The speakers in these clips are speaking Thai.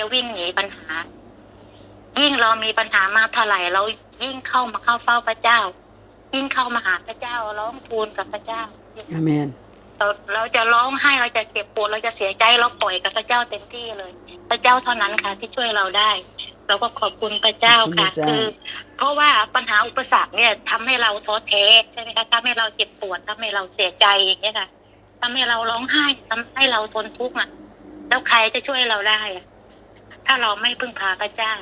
จะวิ่งหนีปัญหา ยิ่งเรามีปัญหามากเท่าไหร่เรายิ่งเข้ามาเข้าเฝ้าพระเจ้า ยิ่งเข้ามาหาพระเจ้าร้องทูลกับพระเจ้าอาเมนเราเราจะร้องไห้เราจะเจ็บปวดเราจะเสียใจเราปล่อยกับพระเจ้าเต็มที่เลย พระเจ้าเท่านั้นค่ะ ที่ช่วยเราได้ เราก็ขอบคุณพระเจ้าค่ะ คือ เพราะว่าปัญหาอุปสรรคเนี่ยทำให้เราท้อแท้ใช่ไหมคะทำให้เราเจ็บปวดทำให้เราเสียใจอย่างเงี้ยค่ะทำให้เราร้องไห้ทำให้เราทนทุกข์อะแล้วใครจะช่วยเราได้อะ ถ้าเราไม่พึ่งพาพระเจ้า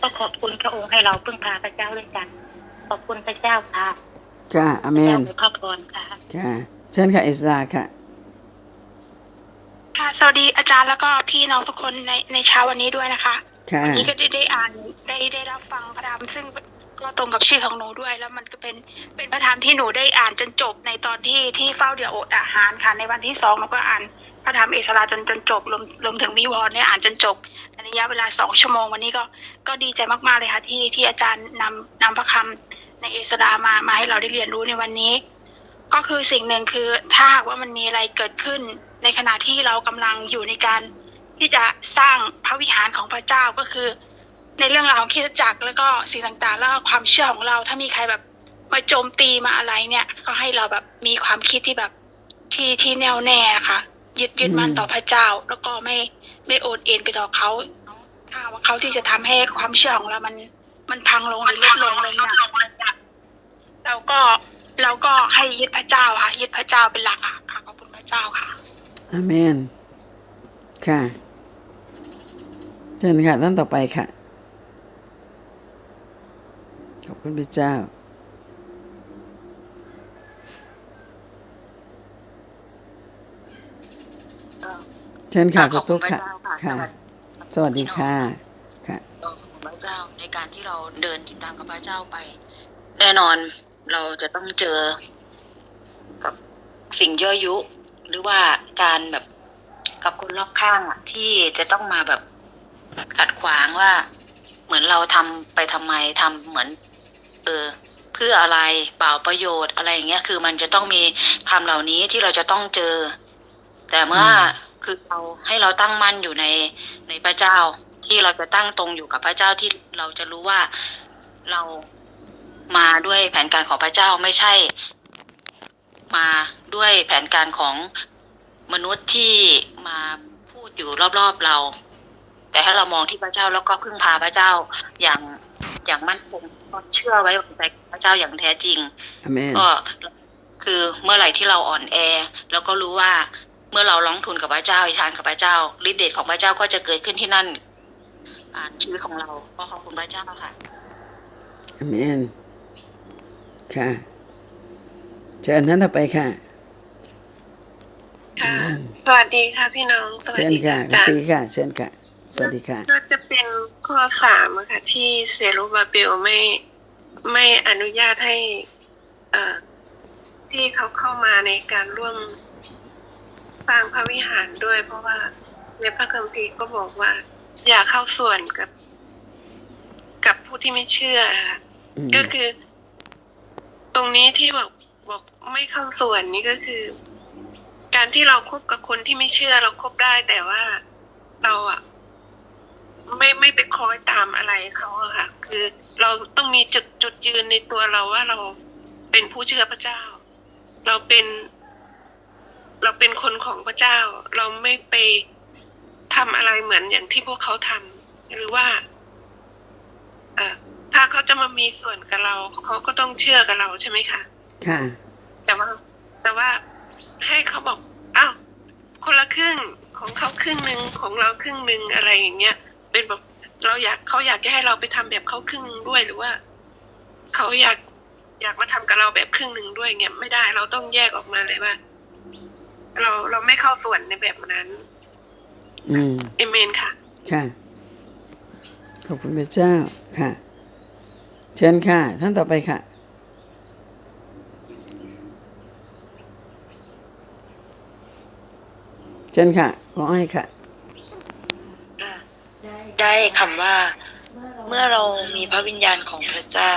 ก็ขอบคุณพระองค์ให้เราพึ่งพาพระเจ้าด้วยกัน ขอบคุณพระเจ้าค่ะค่ะอาเมพระเจ้านมีพระพรค่ะค่ะเชิญค่ะเอสราค่ะค่ะสวัสดีอาจารย์แล้วก็พี่น้องทุกคนในในเช้าวันนี้ด้วยนะคะค่ะวันนี้ก็ได้ได้อ่านได้ได้รับฟังพระธรรมซึ่งก็ตรงกับชื่อของหนูด้วย แล้วมันก็เป็นเป็นพระธรรมที่หนูได้อ่านจนจบในตอนที่ที่เฝ้าเดี่ยวอดอาหารค่ะ ในวันที่สองหนูก็อ่าน พระธรรมเอสราจนจนจบรวมรวมถึงวิวรณ์เนี่ยอ่านจนจบในระยะเวลาสองชั่วโมงวันนี้ก็ก็ดีใจมากๆเลยค่ะที่ที่อาจารย์นำนำพระคำในเอสรามามาให้เราได้เรียนรู้ในวันนี้ ก็คือสิ่งหนึ่งคือถ้าหากว่ามันมีอะไรเกิดขึ้น ในขณะที่เรากำลังอยู่ในการที่จะสร้างพระวิหารของพระเจ้าก็คือ ในเรื่องราวของคริสตจักรแล้วก็สิ่งต่างๆ แล้วก็ความเชื่อของเราถ้ามีใครแบบมาโจมตีมาอะไรเนี่ย ก็ให้เราแบบมีความคิดที่แบบที่ที่แน่วแน่ค่ะ ยึดยึดมั่นต่อพระเจ้า แล้วก็ไม่ไม่โอนเอ็นไปต่อเขาถ้าว่าเขาที่จะทำให้ความเชื่อของเรามันมันพังลงหรือลดลงเลยนี่ยเราก็เราก็ให้ยึดพระเจ้าค่ะ ยึดพระเจ้าเป็นหลักค่ะขอบคุณพระเจ้าค่ะอเมน ค่ะเชิญค่ะท่านต่อไปค่ะ ขอบคุณพระเจ้า ชิญค่ะขคุอณบคุตุ๊ณกพระค่ะเจ้าค่ะค่ะสสวัสดีค่ะค่ะขอบคุณพระเจ้าในการที่เราเดินติดตามกับพระเจ้าไป แน่นอนเราจะต้องเจอกับสิ่งยั่วยุ หรือว่าการแบบกับคนรอบข้างอะที่จะต้องมาแบบขัดขวางว่า เหมือนเราทำไปทำไมทำเหมือน เออเพื่ออะไรเปล่าประโยชน์อะไรอย่างเงี้ย คือมันจะต้องมีคำเหล่านี้ที่เราจะต้องเจอ แต่เมื่ออม คือเราให้เราตั้งมั่นอยู่ในในพระเจ้า ที่เราจะตั้งตรงอยู่กับพระเจ้าที่เราจะรู้ว่าเรามาด้วยแผนการของพระเจ้าไม่ใช่ มาด้วยแผนการของมนุษย์ที่มาพูดอยู่รอบๆเรา แต่ถ้าเรามองที่พระเจ้าแล้วก็พึ่งพาพระเจ้าอย่างอย่างมั่นคงก็เชื่อไว้ในพระเจ้าอย่างแท้จริงก็คือเมื่อไหร่ที่เราอ่อนแอ แล้วก็รู้ว่า เมื่อเราร้องทุนกับพระเจ้าอธิษฐานกับพระเจ้าฤทธิ์เดชของพระเจ้าก็จะเกิดขึ้นที่นั่นอ่าชีวิตของเราก็ขอบคุณพระเจ้าค่ะอาเมนค่ะเชิญท่านต่อไปค่ะค่ะอาเมนสวัสดีค่ะพี่น้องสวัสเชิญดีค่ะอาคุณจารซีย์ค่ะ เชิญค่ะ สวัสดีค่ะก็จะเป็นข้อสามอะค่ะ ที่เซรุบาเบลไม่ไม่อนุญาตให้ เอ่อที่เขาเข้ามาในการร่วม สร้างพระวิหารด้วย เพราะว่าในพระคัมภีร์ก็บอกว่า อย่าเข้าส่วนกับ กับผู้ที่ไม่เชื่อค่ะอืมก็คือ ตรงนี้ที่บอกบอกไม่เข้าส่วนนี้ก็คือ การที่เราคบกับคนที่ไม่เชื่อเราคบได้ แต่ว่าเราอะไม่ไม่ไปคอยตามอะไรเขาอะค่ะ คือเราต้องมีจุดจุดยืนในตัวเราว่าเราเป็นผู้เชื่อพระเจ้า เราเป็น เราเป็นคนของพระเจ้า เราไม่ไปทำอะไรเหมือนอย่างที่พวกเขาทำหรือว่าเอ่อถ้าเขาจะมามีส่วนกับเรา เขาก็ต้องเชื่อกับเราใช่ไหมคะค่ะ แต่ว่า แต่ว่าให้เขาบอกอ้าวคนละครึ่งของเขาครึ่งหนึ่งของเราครึ่งหนึ่งอะไรอย่างเงี้ย เป็นแบบเราอยากเขาอยากจะให้เราไปทำแบบเขาครึ่งหนึ่งด้วยหรือว่าเขาอยากอยากมาทำกับเราแบบครึ่งหนึ่งด้วยเงี้ยไม่ได้เราต้องแยกออกมาเลยว่า เราเราไม่เข้าส่วนในแบบนั้น อืม เอเมนค่ะ ค่ะ ขอบคุณพระเจ้าค่ะ เชิญค่ะ ท่านต่อไปค่ะ เชิญค่ะขออ้อยค่ะ ได้คำว่า เมื่อเรามีพระวิญญาณของพระเจ้า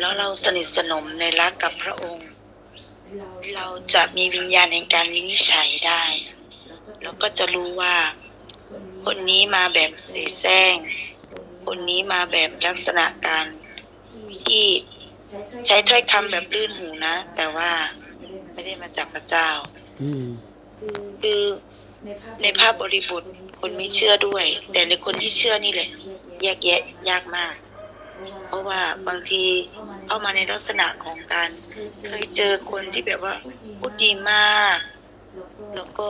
แล้วเราสนิทสนมในรักกับพระองค์ เราจะมีวิญญาณแห่งการวินิจฉัยได้ แล้วก็จะรู้ว่าคคนนี้มาแบบเสแสร้ง คนนี้มาแบบลักษณะการที่ใช้ถ้อยคำแบบลื่นหูนะ แต่ว่าไม่ได้มาจากพระเจ้าอืมคือในภาพบริบทคนไม่เชื่อด้วย แต่ในคนที่เชื่อนี่แหละแยกแยะยากมาก เพราะว่าบางทีเข้ามาในลักษณะของการเคยเจอคนที่แบบว่าพูดดีมาก แล้วก็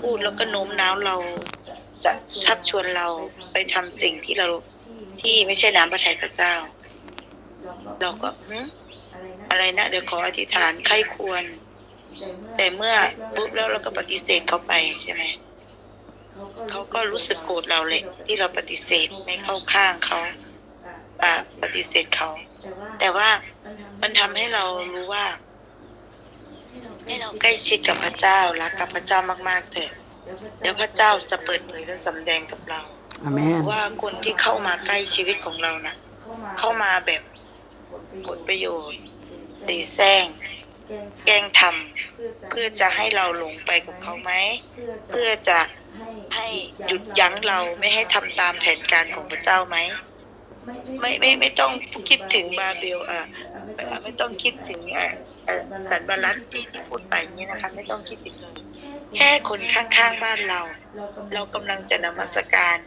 พูดแล้วก็โน้มน้าวเราจะชักชวนเราไปทำสิ่งที่เราที่ไม่ใช่น้ำพระทัยพระเจ้า เราก็หึอะไรนะเดี๋ยวขออธิษฐานไข้ควร แต่เมื่อปุ๊บแล้วเราก็ปฏิเสธเขาไปใช่ไหมเขาก็รู้สึกโกรธเราเลยที่เราปฏิเสธไม่เข้าข้างเขา ปฏิเสธเขา แต่ว่ามันทำให้เรารู้ว่า ให้เราใกล้ชิดกับพระเจ้ารักกับพระเจ้ามากๆเถอะเดี๋ยวพระเจ้าจะเปิดเผยและสำแดงกับเราอาเมนว่าคนที่เข้ามาใกล้ชีวิตของเรานะเข้ามาแบบผลประโยชน์ตีแซงแกล้งทำเพื่อจะให้เราหลงไปกับเขาไหม เพื่อจะให้หยุดยั้งเราไม่ให้ทำตามแผนการของพระเจ้าไหม ไม่ไม่ไม่ต้องคิดถึงบาเบลอะไม่ต้องคิดถึงอะเอ่อสันบาลันที่ที่พูดไปนี้นะคะ ไม่ต้องคิดถึงเลยแค่คนข้างๆบ้านเรา เรากำลังจะนมัสการ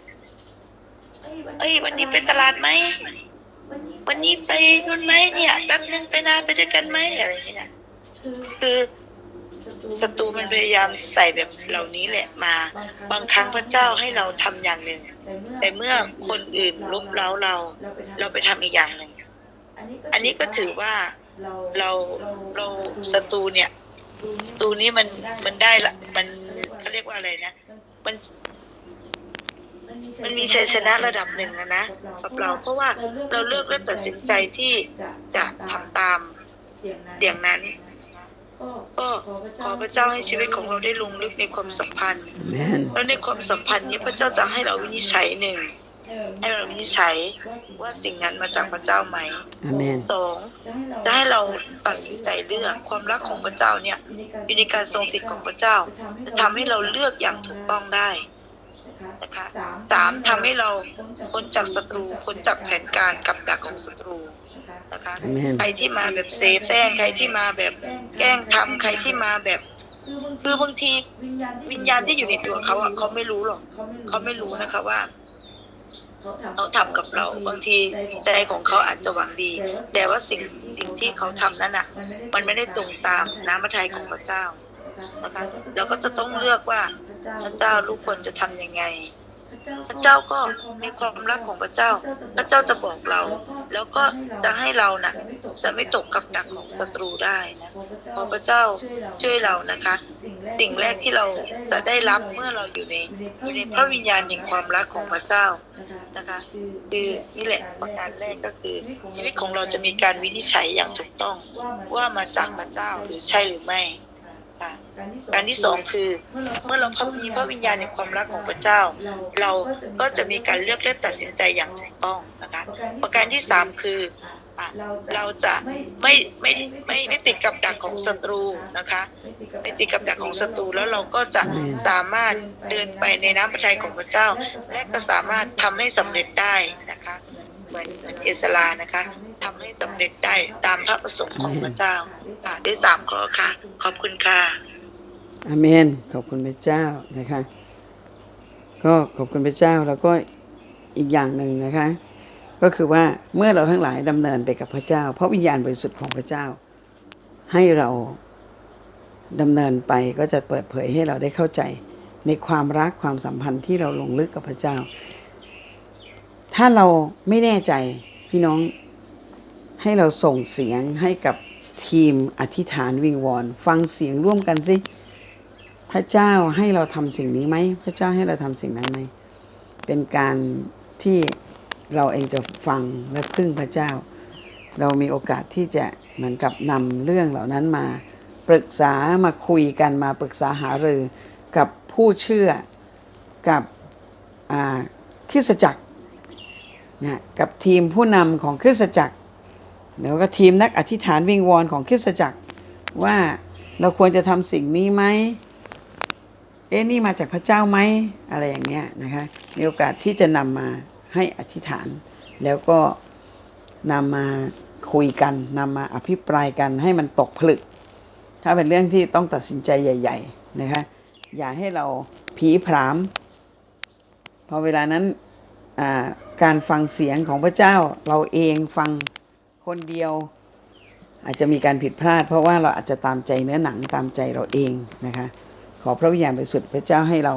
เอ้ย วันนี้ไปตลาดไหมวันนี้ไปนู่นไหมเนี่ยแป๊บนึงไปนาไปด้วยกันไหมอะไรอย่างเงี้ยคือ ศัตรูมันพยายามใส่แบบเหล่านี้แหละมา บางครั้งพระเจ้าให้เราทำอย่างหนึ่ง แต่เมื่อคนอื่นลุมเล้าเรา เราไปทำอีกอย่างหนึ่ง อันนี้ก็ถือว่าเราเราศัตรูเนี่ยศัตรูนี้มันมันได้ละมันเขาเรียกว่าอะไรนะ มันมันมีชัยชนะระดับหนึ่งนะนะกับเราเพราะว่าเราเลือกและตัดสินใจที่จะทำตามเสียงนั้น ก็ขอพระเจ้าให้ชีวิตของเราได้ลงลึกในความสัมพันธ์อาเมนแล้วในความสัมพันธ์นี้พระเจ้าจะให้เราวินิจฉัยหนึ่งให้เราวินิจฉัยว่าสิ่งนั้นมาจากพระเจ้าไหมอาเมนสองจะให้เราตัดสินใจเลือกความรักของพระเจ้าเนี่ยอยู่ในการทรงติดของพระเจ้า จะทำให้เราเลือกอย่างถูกต้องได้นะคะสามทำให้เราพ้นจากศัตรูพ้นจากแผนการกับดักของศัตรู นะคะอาเมนใครที่มาแบบเซฟแต้งใครที่มาแบบแกล้งทำใครที่มาแบบ คือบางทีวิญญาณที่อยู่ในตัวเขาอะเขาไม่รู้หรอกเขาไม่รู้นะคะว่าเขาทำกับเราบางทีใจของเขาอาจจะหวังดี แต่ว่าสิ่งสิ่งที่เขาทำนั้นอะ มันไม่ได้ตรงตามน้ำพระทัยของพระเจ้านะคะเราก็จะต้องเลือกว่าพระเจ้าลูกควรจะทำยังไง พระเจ้าก็ในความรักของพระเจ้า พระเจ้าจะบอกเรา แล้วก็จะให้เราน่ะจะไม่ตกกับดักของศัตรูได้นะเพราะพระเจ้าช่วยเรานะคะ สิ่งแรกที่เราจะได้รับเมื่อเราอยู่ในอยู่ในพระวิญญาณแห่งความรักของพระเจ้านะคะ คือนี่แหละประการแรกก็คือ ชีวิตของเราจะมีการวินิจฉัยอย่างถูกต้องว่ามาจากพระเจ้าหรือใช่หรือไม่ การที่สองคือ เมื่อเราพบมีพระวิญญาณในความรักของพระเจ้า เราก็จะมีการเลือกและตัดสินใจอย่างถูกต้องนะคะประการที่สามคืออะเราจะไม่ไม่ไม่ไม่ติดกับดักของศัตรูนะคะ ไม่ติดกับดักของศัตรูแล้วเราก็จะสามารถเดินไปในน้ำพระทัยของพระเจ้า และก็สามารถทำให้สำเร็จได้นะคะ เหมือนเอสลานะคะทำให้สำเร็จได้ตามพระประสงค์ของพระเจ้าค่ะได้สามข้อค่ะ ขอบคุณค่ะอาเมน ขอบคุณพระเจ้านะคะ ก็ขอบคุณพระเจ้าแล้วก็อีกอย่างหนึ่งนะคะ ก็คือว่าเมื่อเราทั้งหลายดำเนินไปกับพระเจ้า เพราะวิญญาณบริสุทธิ์ของพระเจ้า ให้เราดำเนินไปก็จะเปิดเผยให้เราได้เข้าใจในความรักความสัมพันธ์ที่เราลงลึกกับพระเจ้า ถ้าเราไม่แน่ใจพี่น้องให้เราส่งเสียงให้กับทีมอธิษฐานวิงวอน ฟังเสียงร่วมกันสิ พระเจ้าให้เราทำสิ่งนี้ไหม พระเจ้าให้เราทำสิ่งนั้นไหม เป็นการที่เราเองจะฟังและพึ่งพระเจ้า เรามีโอกาสที่จะเหมือนกับนำเรื่องเหล่านั้นมา ปรึกษามาคุยกันมาปรึกษาหารือกับผู้เชื่อกับคริสจักร นะกับทีมผู้นำของคริสตจักรแล้วก็ทีมนักอธิษฐานวิงวอนของคริสตจักร ว่าเราควรจะทำสิ่งนี้ไหมเอ๊ะนี่มาจากพระเจ้าไหมอะไรอย่างเงี้ยนะคะมีโอกาสที่จะนำมาให้อธิษฐาน แล้วก็นำมาคุยกันนำมาอภิปรายกันให้มันตกผลึก ถ้าเป็นเรื่องที่ต้องตัดสินใจใหญ่ ๆนะคะอย่าให้เราผีผรามพอเวลานั้นอ่า การฟังเสียงของพระเจ้าเราเองฟังคนเดียว อาจจะมีการผิดพลาด เพราะว่าเราอาจจะตามใจเนื้อหนังตามใจเราเองนะคะ ขอพระวิญญาณบริสุทธิ์พระเจ้าให้เรา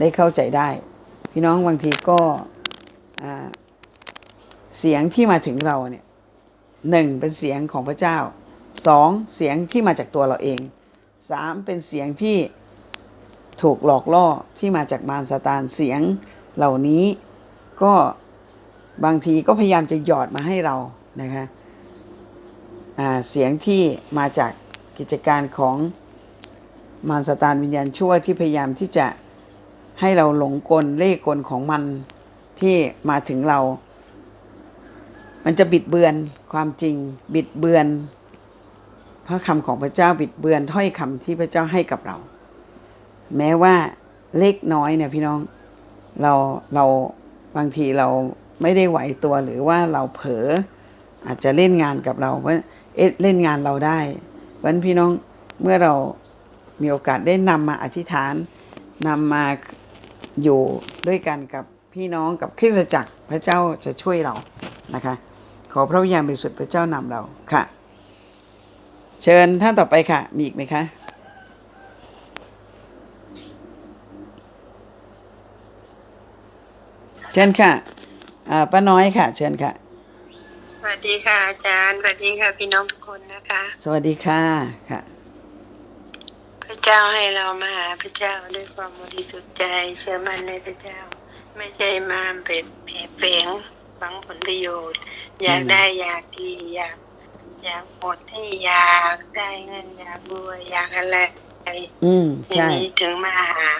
ได้เข้าใจได้ พี่น้องบางทีก็เสียงที่มาถึงเราเนี่ยหนึ่งเป็นเสียงของพระเจ้าสองเสียงที่มาจากตัวเราเองสามเป็นเสียงที่ถูกหลอกล่อที่มาจากมารซาตานเสียงเหล่านี้ ก็บางทีก็พยายามจะหยอดมาให้เรานะคะเสียงที่มาจากกิจการของมารสตานวิญญาณชั่วที่พยายามที่จะให้เราหลงกลเล่กลของมันที่มาถึงเรา มันจะบิดเบือนความจริง บิดเบือน พระคำของพระเจ้าบิดเบือนถ้อยคำที่พระเจ้าให้กับเรา แม้ว่าเล็กน้อยเนี่ยพี่น้องเราเรา บางทีเราไม่ได้ไหวตัวหรือว่าเราเผลออาจจะเล่นงานกับเราเพราะเอ๊ะเล่นงานเราได้เพราะนั้นพี่น้องเมื่อเรามีโอกาสได้นำมาอธิษฐานนำมาอยู่ด้วยกันกับพี่น้องกับคริสตจักรพระเจ้าจะช่วยเรานะคะ ขอพระวิญญาณบริสุทธิ์พระเจ้านำเราค่ะ เชิญท่านต่อไปค่ะ มีอีกไหมคะ เชิญค่ะอ่าป้าน้อยค่ะ เชิญค่ะ สวัสดีค่ะ อาจารย์ สวัสดีค่ะ พี่น้องทุกคนนะคะ สวัสดีค่ะค่ะ พระเจ้าให้เรามาหาพระเจ้าด้วยความบริสุทธิ์ใจเชื่อมั่นในพระเจ้า ไม่ใช่มาเป็นแผลแฝงหวังผลประโยชน์ อยากได้อยากดีอยากอยากหมดที่อยากได้เงินอยากรวยอยากอะไรอืมทีใช่นี้ถึงมาหา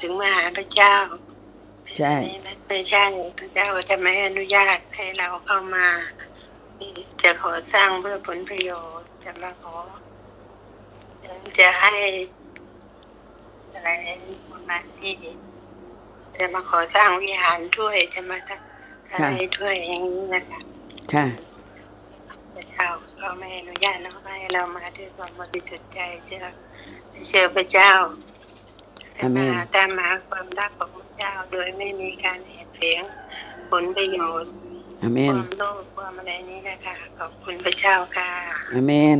ถึงมาหาพระเจ้า ใช่ไม่ใช่พระเจ้าจะไม่อนุญาตให้เราเข้ามา จะขอสร้างเพื่อผลประโยชน์จะมาขอ จะให้อะไรประมาณนี้จะมาขอสร้างวิหารด้วยจะมาทำอะไรด้วยอย่างนี้นะคะค่ะพระเจ้าก็ไม่อนุญาตนะให้เรามาด้วยความบริสุทธิ์ใจเชื่อเชื่อพระเจ้าอาเมนมาตามหาความรักของพระ เจ้าโดยไม่มีการแอบเสียงผลประโยชน์อาเมคนวามโลภความอะไรนี้นะคะขอบคุณพระเจ้าค่ะอาเมน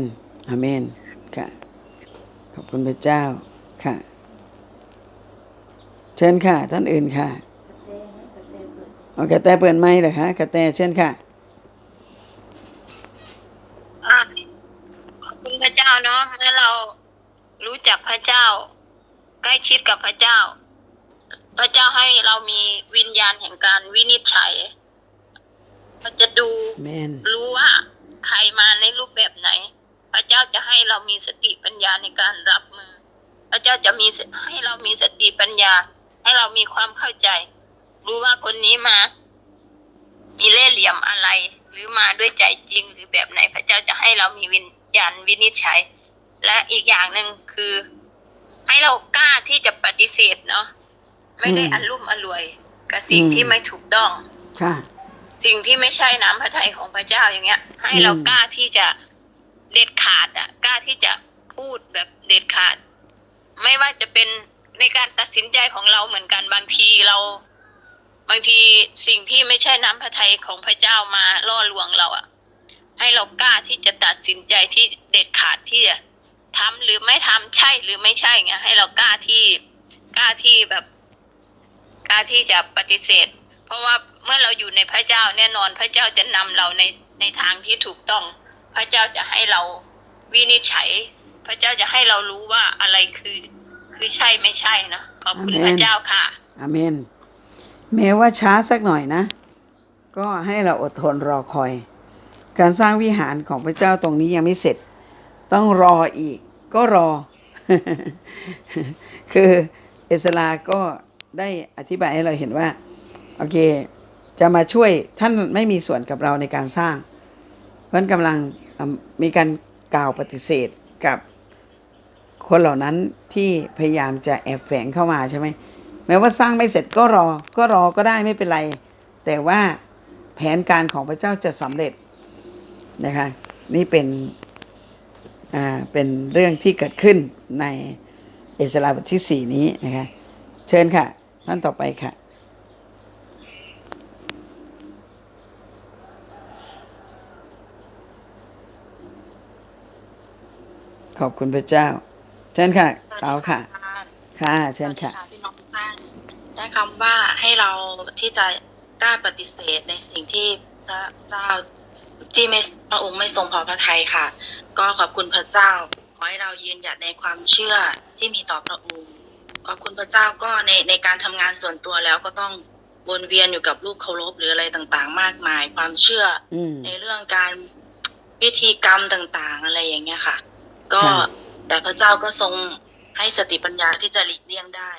อาเมนค่ะ ขอบคุณพระเจ้าค่ะ เชิญค่ะ ท่านอื่นค่ะเอากระแตเปิดไม้เหรอคะกระแตเชิญค่ะอะขอบคุณพระเจ้าเนาะเมื่อเรารู้จักพระเจ้า ใกล้ชิดกับพระเจ้า พระเจ้าให้เรามีวิญญาณแห่งการวินิจฉัยเราจะดูแมนรู้ว่าใครมาในรูปแบบไหน พระเจ้าจะให้เรามีสติปัญญาในการรับมือ พระเจ้าจะมีให้เรามีสติปัญญา ให้เรามีความเข้าใจ รู้ว่าคนนี้มา มีเล่ห์เหลี่ยมอะไร หรือมาด้วยใจจริงหรือแบบไหน พระเจ้าจะให้เรามีวิญญาณวินิจฉัย และอีกอย่างหนึ่งคือ ให้เรากล้าที่จะปฏิเสธเนาะ ไม่ได้อารมณ์อรวย กับสิ่งที่ไม่ถูกต้องค่ะสิ่งที่ไม่ใช่น้ำพระทัยของพระเจ้าอย่างเงี้ย ให้เราอืมกล้าที่จะเด็ดขาดอะกล้าที่จะพูดแบบเด็ดขาด ไม่ว่าจะเป็นในการตัดสินใจของเราเหมือนกันบางทีเรา บางทีสิ่งที่ไม่ใช่น้ำพระทัยของพระเจ้ามาล่อลวงเราอะ ให้เรากล้าที่จะตัดสินใจที่เด็ดขาดที่จะทำหรือไม่ทำใช่หรือไม่ใช่เงี้ยให้เรากล้าที่กล้าที่แบบ กล้าที่จะปฏิเสธ เพราะว่าเมื่อเราอยู่ในพระเจ้าแน่นอนพระเจ้าจะนำเราในในทางที่ถูกต้อง พระเจ้าจะให้เราวินิจฉัย พระเจ้าจะให้เรารู้ว่าอะไรคือ คือใช่ไม่ใช่นะขอบคุณอาเมนพระเจ้าค่ะอาเมนแม้ว่าช้าสักหน่อยนะ ก็ให้เราอดทนรอคอย การสร้างวิหารของพระเจ้าตรงนี้ยังไม่เสร็จ ต้องรออีกก็รอ คือเอสลาก็ ได้อธิบายให้เราเห็นว่าโอเค จะมาช่วยท่านไม่มีส่วนกับเราในการสร้าง เพราะนั้นกำลังมีการกล่าวปฏิเสธกับคนเหล่านั้นที่พยายามจะแอบแฝงเข้ามาใช่ไหมแม้ว่าสร้างไม่เสร็จก็รอก็รอก็ได้ไม่เป็นไร แต่ว่าแผนการของพระเจ้าจะสำเร็จนะคะนี่เป็นอ่าเป็นเรื่องที่เกิดขึ้นในเอสราบทที่สี่นี้นะคะเชิญค่ะ ท่านต่อไปค่ะ ขอบคุณพระเจ้า เชิญค่ะเต๋าค่ะ ค่ะเชิญค่ะสวัสดีพี่น้องท่านได้คำว่าให้เราที่จะกล้าปฏิเสธในสิ่งที่พระเจ้าที่ไม่พระองค์ไม่ทรงพอพระทัยค่ะ ก็ขอบคุณพระเจ้า ขอให้เรายืนหยัดในความเชื่อที่มีต่อพระองค์ ขอบคุณพระเจ้าก็ในในการทำงานส่วนตัวแล้วก็ต้องวนเวียนอยู่กับลูกเคารพหรืออะไรต่างๆ มากมาย ความเชื่ออืมในเรื่องการพิธีกรรมต่างๆ อะไรอย่างเงี้ยค่ะ ก็ค่ะแต่พระเจ้าก็ทรงให้สติปัญญาที่จะหลีกเลี่ยงได้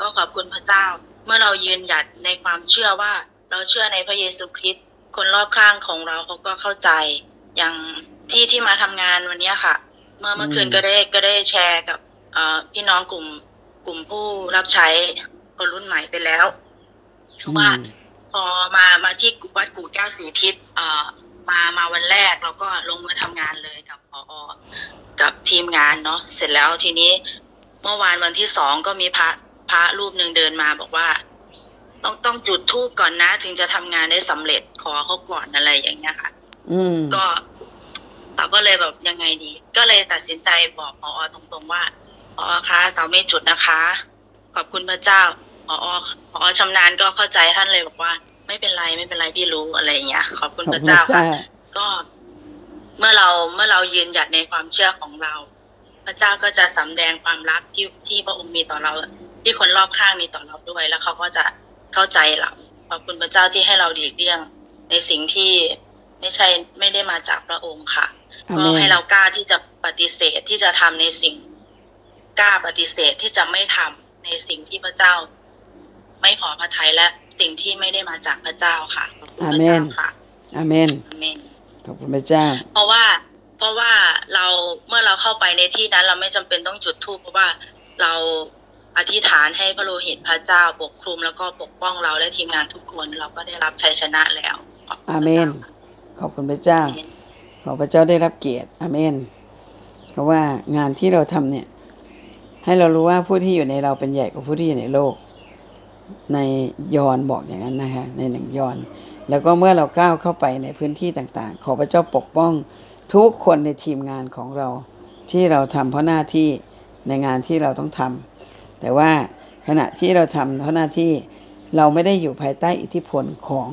ก็ขอบคุณพระเจ้า เมื่อเรายืนหยัดในความเชื่อว่าเราเชื่อในพระเยซูคริสต์คนรอบข้างของเราเขาก็เข้าใจอย่างที่ที่มาทำงานวันเนี้ยค่ะ เมื่อเมื่อคืนอืมก็ได้ก็ได้แชร์กับเอ่อพี่น้องกลุ่ม กลุ่มผู้รับใช้คนรุ่นใหม่ไปแล้วว่าอืมพอมามาที่วัดกู่แก้วสีทิศเอ่อมามาวันแรกเราก็ลงมือทำงานเลยกับพอกับทีมงานเนาะเสร็จแล้วทีนี้เมื่อวานวันที่สองก็มีพระพระรูปหนึ่งเดินมาบอกว่า ต้องต้องจุดธูปก่อนนะ ถึงจะทำงานได้สำเร็จขอเขาก่อนอะไรอย่างเงี้ยค่ะ อืมก็เต๋าก็เลยแบบยังไงดี ก็เลยตัดสินใจบอกพอตรงๆว่า พอคะเต๋าไม่จุดนะคะ ขอบคุณพระเจ้าพอพอชำนาญก็เข้าใจท่านเลยบอกว่า ไม่เป็นไรไม่เป็นไรพี่รู้อะไรอย่างเงี้ย ขอบคุณขอบพคุระณพเจ้าระเจ้าค่ะก็เมื่อเราเมื่อเรายืนหยัดในความเชื่อของเรา พระเจ้าก็จะสำแดงความรักที่ที่พระองค์มีต่อเรา ที่คนรอบข้างมีต่อเราด้วย แล้วเขาก็จะเข้าใจเราขอบคุณพระเจ้าที่ให้เราดีกเลี่ยง ในสิ่งที่ไม่ใช่ไม่ได้มาจากพระองค์ค่ะอาก็เมนให้เรากล้าที่จะปฏิเสธที่จะทำในสิ่ง กล้าปฏิเสธที่จะไม่ทำในสิ่งที่พระเจ้า ไม่ขอพระทัยและสิ่งที่ไม่ได้มาจากพระเจ้าค่ะขอบคุณพระเจ้าค่ะอาเมนอาเมนขอบคุณพระเจ้า เพราะว่า เพราะว่าเราเมื่อเราเข้าไปในที่นั้น เราไม่จำเป็นต้องจุดธูปเพราะว่าเราอธิษฐานให้พระโลหิตพระเจ้าปกคลุมแล้วก็ปกป้องเราและทีมงานทุกคนเราก็ได้รับชัยชนะแล้วขบคุณอาเมนพระจ้าขอบคุณพระเจ้าอาเมนขอพระเจ้าได้รับเกียรติ อาเมน เพราะว่างานที่เราทำเนี่ย ให้เรารู้ว่าผู้ที่อยู่ในเราเป็นใหญ่กว่าผู้ที่อยู่ในโลก ในยอนบอกอย่างนั้นนะคะในหนึ่งยอน แล้วก็เมื่อเราก้าวเข้าไปในพื้นที่ต่างๆ ขอพระเจ้าปกป้องทุกคนในทีมงานของเราที่เราทำเพราะหน้าที่ในงานที่เราต้องทำแต่ว่าขณะที่เราทำเพราะหน้าที่เราไม่ได้อยู่ภายใต้อิทธิพลของ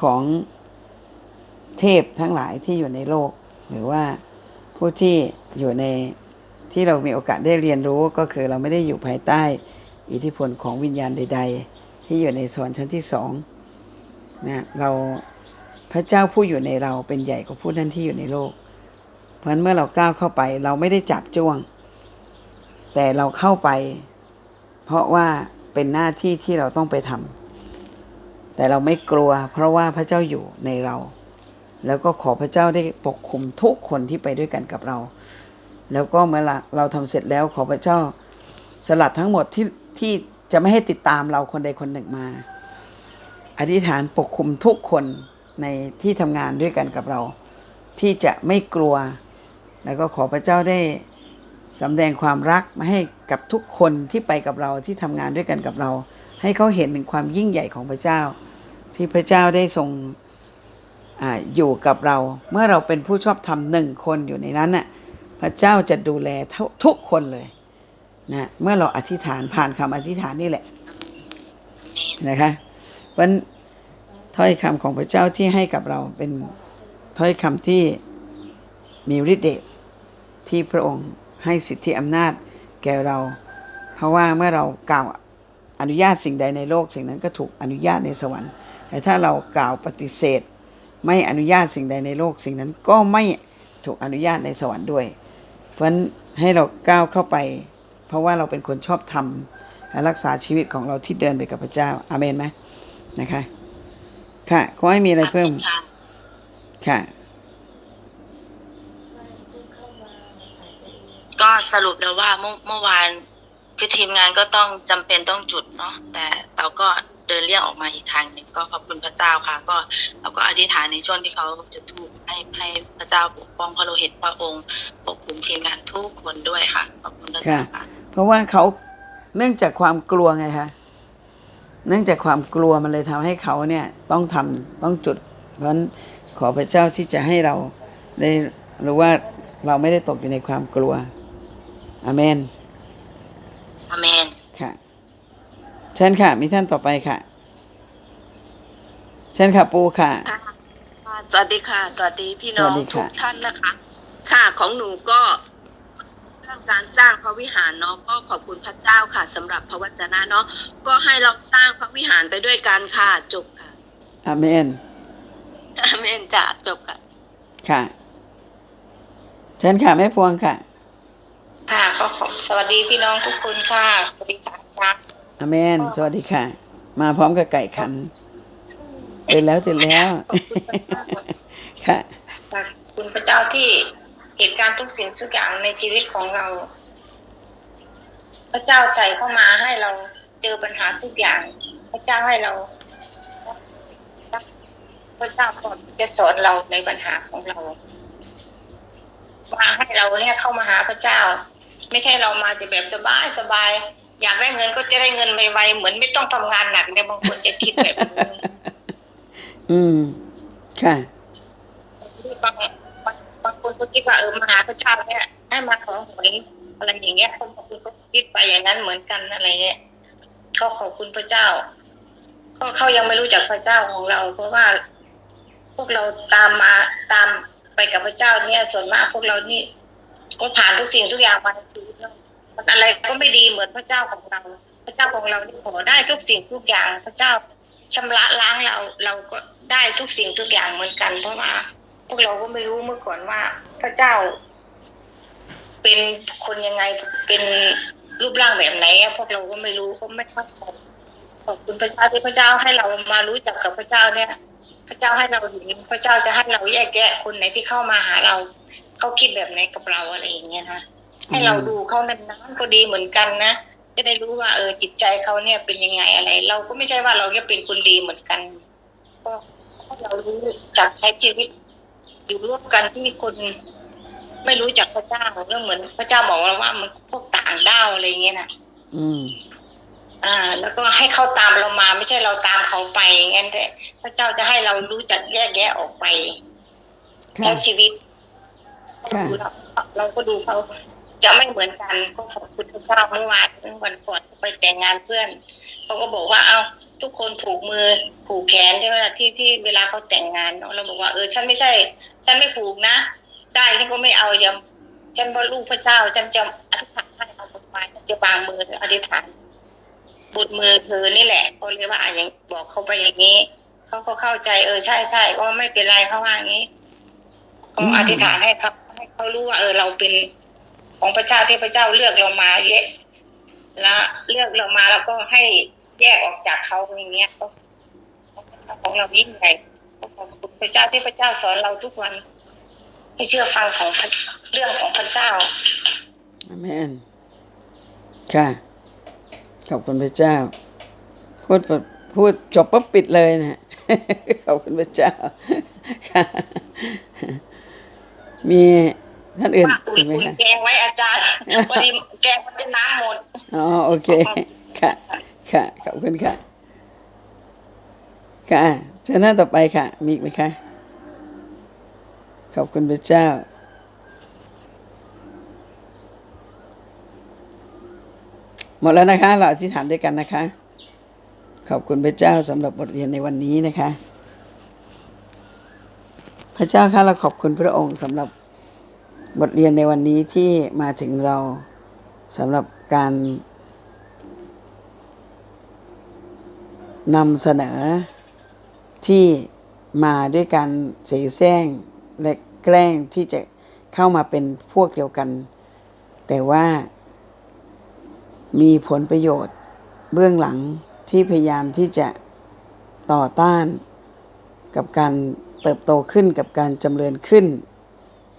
ของเทพทั้งหลายที่อยู่ในโลก หรือว่าผู้ที่อยู่ใน ที่เรามีโอกาสได้เรียนรู้ก็คือเราไม่ได้อยู่ภายใต้ อิทธิพลของวิญญาณใด ๆ ที่อยู่ในสวรรค์ชั้นที่สองนะเราพระเจ้าผู้อยู่ในเราเป็นใหญ่กว่าผู้นั้นที่อยู่ในโลก เพราะฉะนั้นเมื่อเราก้าวเข้าไป เราไม่ได้จับจ้วง แต่เราเข้าไป เพราะว่าเป็นหน้าที่ที่เราต้องไปทำแต่เราไม่กลัว เพราะว่าพระเจ้าอยู่ในเรา แล้วก็ขอพระเจ้าได้ปกคุมทุกคนที่ไปด้วยกันกับเรา แล้วก็เมื่อเราเราทำเสร็จแล้วขอพระเจ้าสลัดทั้งหมดที่ที่จะไม่ให้ติดตามเราคนใดคนหนึ่งมา อธิษฐานปกคุมทุกคนในที่ทำงานด้วยกันกับเรา ที่จะไม่กลัว แล้วก็ขอพระเจ้าได้สำแดงความรักมาให้กับทุกคนที่ไปกับเราที่ทำงานด้วยกันกับเรา ให้เขาเห็นถึงความยิ่งใหญ่ของพระเจ้า ที่พระเจ้าได้ทรงออยู่กับเรา เมื่อเราเป็นผู้ชอบธรรมหนึ่งคนอยู่ในนั้นน่ะ พระเจ้าจะดูแลทุกคนเลยนะเมื่อเราอธิษฐานผ่านคำอธิษฐานนี่แหละนะคะเพราะฉะนั้นถ้อยคำของพระเจ้าที่ให้กับเราเป็นถ้อยคำที่มีฤทธิ์เดชที่พระองค์ให้สิทธิอำนาจแก่เรา เพราะว่าเมื่อเรากล่าวอนุญาตสิ่งใดในโลกสิ่งนั้นก็ถูกอนุญาตในสวรรค์ แต่ถ้าเรากล่าวปฏิเสธ ไม่อนุญาตสิ่งใดในโลกสิ่งนั้นก็ไม่ถูกอนุญาตในสวรรค์ด้วย ราะฉะนั้นให้เราก้าวเข้าไป เพราะว่าเราเป็นคนชอบทำและรักษาชีวิตของเราที่เดินไปกับพระเจ้าอาเมนไหมนะคะ ค่ะขอให้มีอะไรเพิ่ม ค่ะค่ะสรุปแล้วว่าเมื่อเมื่อวานคือทีมงานก็ต้องจำเป็นต้องจุดเนาะแต่เราก็เดินเลี่ยงออกมาอีกทางหนึ่งก็ขอบคุณพระเจ้าค่ะ ก็เราก็อธิษฐานในช่วงที่เขาจุดธูปให้ให้พระเจ้าปกป้องเพราะเราเห็นพระองค์ป คุมทีมงานทุกคนด้วยค่ะขอบคุณพระเจ้าค่ะ เพราะว่าเขาเนื่องจากความกลัวไงคะเนื่องจากความกลัวมันเลยทำให้เขาเนี่ยต้องทำต้องจุด เพราะฉะนั้นขอพระเจ้าที่จะให้เราได้รู้ว่าเราไม่ได้ตกอยู่ในความกลัวอาเมนอาเมน ค่ะเชิญค่ะ มีท่านต่อไปค่ะเชิญค่ะปูค่ะ ค่ะสวัสดีค่ะ สวัสดีพี่น้องสวัสดีทุค่ะกท่านนะคะ ค่ะของหนูก็เรื่องการสร้างพระวิหารเนาะก็ขอบคุณพระเจ้าค่ะสำหรับพระวจนะเนาะก็ให้เราสร้างพระวิหารไปด้วยกันค่ะจบค่ะอาเมนอาเมนจ้ะจบค่ะค่ะเชิญค่ะแม่พวงค่ะ ค่ะก็ขอสวัสดีพี่น้องทุกคนค่ะ สวัสดีค่ะอาจารย์อาเมน สวัสดีค่ะ มาพร้อมกับไก่ขันตื่นแล้วตื่นแล้ว ค่ะขอบคุณพระเจ้าที่ เหตุการณ์ทุกสิ่งทุกอย่างในชีวิตของเรา พระเจ้าใส่เข้ามาให้เราเจอปัญหาทุกอย่าง พระเจ้าให้เรา พระเจ้าก่อนจะสอนเราในปัญหาของเรามาให้เราเนี่ยเข้ามาหาพระเจ้า ไม่ใช่เรามาแต่แบบสบายสบาย อยากได้เงินก็จะได้เงินไวๆเหมือนไม่ต้องทำงานหนักในยบางคนจะคิดแบบนี้อืม ค่ะบาง คนก็คิดว่าเออมาหาพระเจ้าเนี่ยให้มาขอหวยอะไรอย่างเงี้ยคนบางคนก็คิดไปอย่างนั้นเหมือนกันอะไรเงี้ยก็ขอบคุณพระเจ้าก็เขายังไม่รู้จักพระเจ้าของเรา เพราะว่าพวกเราตามมาตามไปกับพระเจ้าเนี่ย ส่วนมากพวกเรานี่ก็ผ่านทุกสิ่งทุกอย่างมาในชีวิตเนอะมันอะไรก็ไม่ดีเหมือนพระเจ้าของเรา พระเจ้าของเรานี่ขอได้ทุกสิ่งทุกอย่างพระเจ้าชำระล้างเราเราก็ได้ทุกสิ่งทุกอย่างเหมือนกัน เพราะว่า วกเราก็ไม่รู้เมื่อก่อนว่า พระเจ้า เป็นคนยังไงเป็นรูปร่างแบบไหนพวกเราก็ไม่รู้ก็ไม่เข้าใจขอบคุณพระเจ้าที่พระเจ้าให้เรามารู้จักกับพระเจ้าเนี่ย พระเจ้าให้เราเห็นพระเจ้าจะให้เราแยกแยะคนไหนที่เข้ามาหาเราเขาคิดแบบไหนกับเราอะไรอย่างเงี้ยนะให้เราดูเขานานๆก็ดีเหมือนกันนะจะได้รู้ว่าเออจิตใจเขาเนี่ยเป็นยังไงอะไร เราก็ไม่ใช่ว่าเราจะเป็นคนดีเหมือนกัน ก็เรารู้จักใช้ชีวิต อยู่ร่วมกันที่คนไม่รู้จักพระเจ้าแล้วเหมือนพระเจ้าบอกเราว่ามันพวกต่างด้าวอะไรอย่างเงี้ยนะอืม อ่า แล้วก็ให้เขาตามเรามา ไม่ใช่เราตามเขาไปอย่างนั้นแต่พระเจ้าจะให้เรารู้จักแยกแยะออกไปค่ะใช้ชีวิตค่ะเราเราก็ดูเขา จะไม่เหมือนกันก็ขอบคุณพระเจ้าเมื่อวานเมื่อวันก่อนไปแต่งงานเพื่อนเขาก็บอกว่าเอ้าทุกคนผูกมือผูกแขนใช่ไหมล่ะที่ที่เวลาเขาแต่งงานเนาะเราบอกว่าเออฉันไม่ใช่ ฉันไม่ผูกนะ ได้ฉันก็ไม่เอายังฉันว่าลูกพระเจ้า ฉันจะอธิษฐานให้เอาดอกไม้ฉันจะวางมืออธิษฐานบนมือเธอนี่แหละก็เลยว่าอะอย่างบอกเขาไปอย่างนี้เขาก็เข้าใจเออใช่ใช่ก็ไม่เป็นไรเขาว่าอย่างนี้ก็อธิษฐานให้เขาให้เขารู้ว่าเออเราเป็น ของพระเจ้าที่พระเจ้าเลือกเรามาเยอะแล้วเลือกเรามาแล้วก็ให้แยกออกจากเขาอย่างเงี้ยก็ของเรายิ่งใหญ่ขอบคุณพระเจ้าที่พระเจ้าสอนเราทุกวัน ให้เชื่อฟังของเรื่องของพระเจ้าอเมนค่ะ ขอบคุณพระเจ้า พูดพูดจบปุ๊บปิดเลยนะขอบคุณพระเจ้า ค่ะ มี ท่านอื่นว่าอุ่นอีกไหมอุ่นคะแกงไว้อาจารย์พอดีแกงมันจะน้ำหมดอ๋อโอเคค่ะ ค่ะขอบคุณค่ะ ค่ะเชิญหน้าต่อไปค่ะ มีอีกไหมคะขอบคุณพระเจ้าหมดแล้วนะคะ เราอธิษฐานด้วยกันนะคะ ขอบคุณพระเจ้าสำหรับบทเรียนในวันนี้นะคะ พระเจ้าค่ะเราขอบคุณพระองค์สำหรับ บทเรียนในวันนี้ที่มาถึงเราสำหรับการนำเสนอที่มาด้วยการเสแสร้งและแกล้งที่จะเข้ามาเป็นพวกเดียวกัน แต่ว่ามีผลประโยชน์เบื้องหลังที่พยายามที่จะต่อต้านกับการเติบโตขึ้นกับการจำเริญขึ้น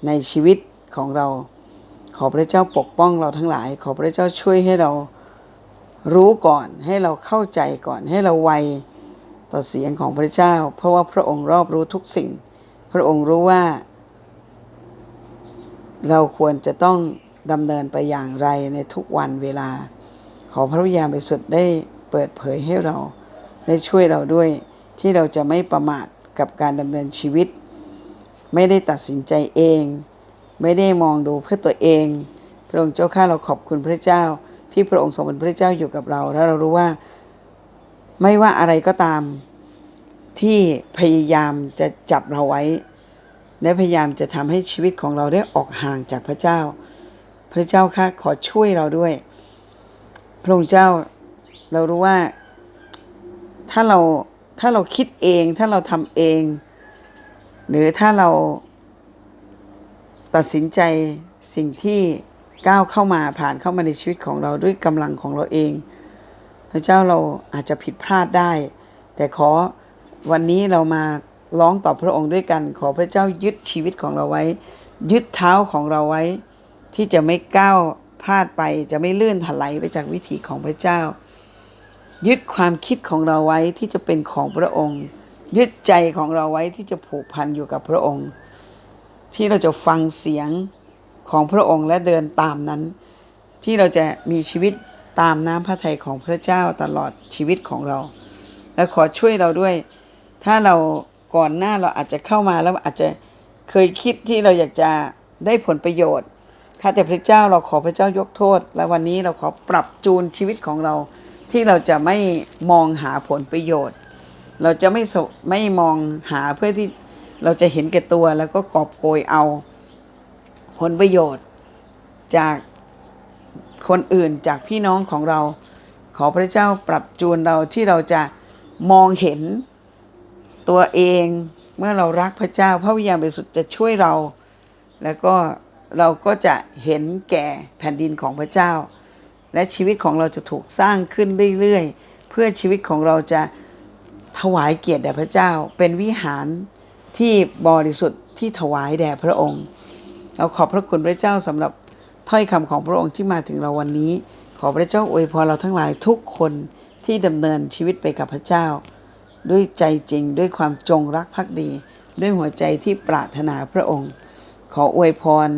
ในชีวิต ของเรา ขอพระเจ้าปกป้องเราทั้งหลาย ขอพระเจ้าช่วยให้เรารู้ก่อน ให้เราเข้าใจก่อน ให้เราไวต่อเสียงของพระเจ้า เพราะว่าพระองค์รอบรู้ทุกสิ่ง พระองค์รู้ว่า เราควรจะต้องดำเนินไปอย่างไรในทุกวันเวลา ขอพระวิญญาณบริสุทธิ์ได้เปิดเผยให้เราได้ช่วยเราด้วย ที่เราจะไม่ประมาทกับการดำเนินชีวิต ไม่ได้ตัดสินใจเอง ไม่ได้มองดูเพื่อตัวเอง พระองค์เจ้าข้าเราขอบคุณพระเจ้า ที่พระองค์ทรงเป็นพระเจ้าอยู่กับเรา แล้วเรารู้ว่า ไม่ว่าอะไรก็ตาม ที่พยายามจะจับเราไว้ และพยายามจะทำให้ชีวิตของเราได้ออกห่างจากพระเจ้า พระเจ้าข้าขอช่วยเราด้วย พระองค์เจ้าเรารู้ว่าถ้าเราถ้าเราคิดเองถ้าเราทำเอง หรือถ้าเรา ตัดสินใจสิ่งที่ก้าวเข้ามาผ่านเข้ามาในชีวิตของเราด้วยกำลังของเราเอง พระเจ้าเราอาจจะผิดพลาดได้ แต่ขอวันนี้เรามาร้องต่อพระองค์ด้วยกัน ขอพระเจ้ายึดชีวิตของเราไว้ ยึดเท้าของเราไว้ ที่จะไม่ก้าวพลาดไปจะไม่เลื่อนถลายไปจากวิถีของพระเจ้า ยึดความคิดของเราไว้ที่จะเป็นของพระองค์ ยึดใจของเราไว้ที่จะผูกพันอยู่กับพระองค์ ที่เราจะฟังเสียงของพระองค์และเดินตามนั้น ที่เราจะมีชีวิตตามน้ำพระทัยของพระเจ้าตลอดชีวิตของเรา และขอช่วยเราด้วย ถ้าเราก่อนหน้าเราอาจจะเข้ามาแล้วอาจจะเคยคิดที่เราอยากจะได้ผลประโยชน์ข้าแต่พระเจ้าเราขอพระเจ้ายกโทษ และวันนี้เราขอปรับจูนชีวิตของเรา ที่เราจะไม่มองหาผลประโยชน์ เราจะไม่ไม่มองหาเพื่อที่ เราจะเห็นแก่ตัวแล้วก็กอบโกยเอาผลประโยชน์จากคนอื่นจากพี่น้องของเรา ขอพระเจ้าปรับจูนเราที่เราจะมองเห็นตัวเองเมื่อเรารักพระเจ้าพระวิญญาณบริสุทธิ์จะช่วยเรา แล้วก็เราก็จะเห็นแก่แผ่นดินของพระเจ้า และชีวิตของเราจะถูกสร้างขึ้นเรื่อยๆ เพื่อชีวิตของเราจะถวายเกียรติแด่พระเจ้าเป็นวิหาร ที่บริสุทธิ์ที่ถวายแด่พระองค์ เราขอบพระคุณพระเจ้าสำหรับถ้อยคำของพระองค์ที่มาถึงเราวันนี้ ขอพระเจ้าอวยพรเราทั้งหลายทุกคนที่ดำเนินชีวิตไปกับพระเจ้า ด้วยใจจริงด้วยความจงรักภักดี ด้วยหัวใจที่ปรารถนาพระองค์ ขออวยพร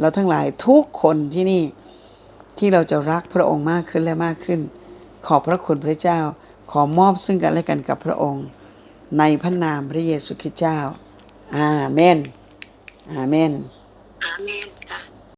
เราทั้งหลายทุกคนที่นี่ที่เราจะรักพระองค์มากขึ้นและมากขึ้น ขอบพระคุณพระเจ้า ขอมอบซึ่งกันและกันกับพระองค์ ในพระนามพระเยซูคริสต์เจ้า อาเมน อาเมน อาเมนค่ะ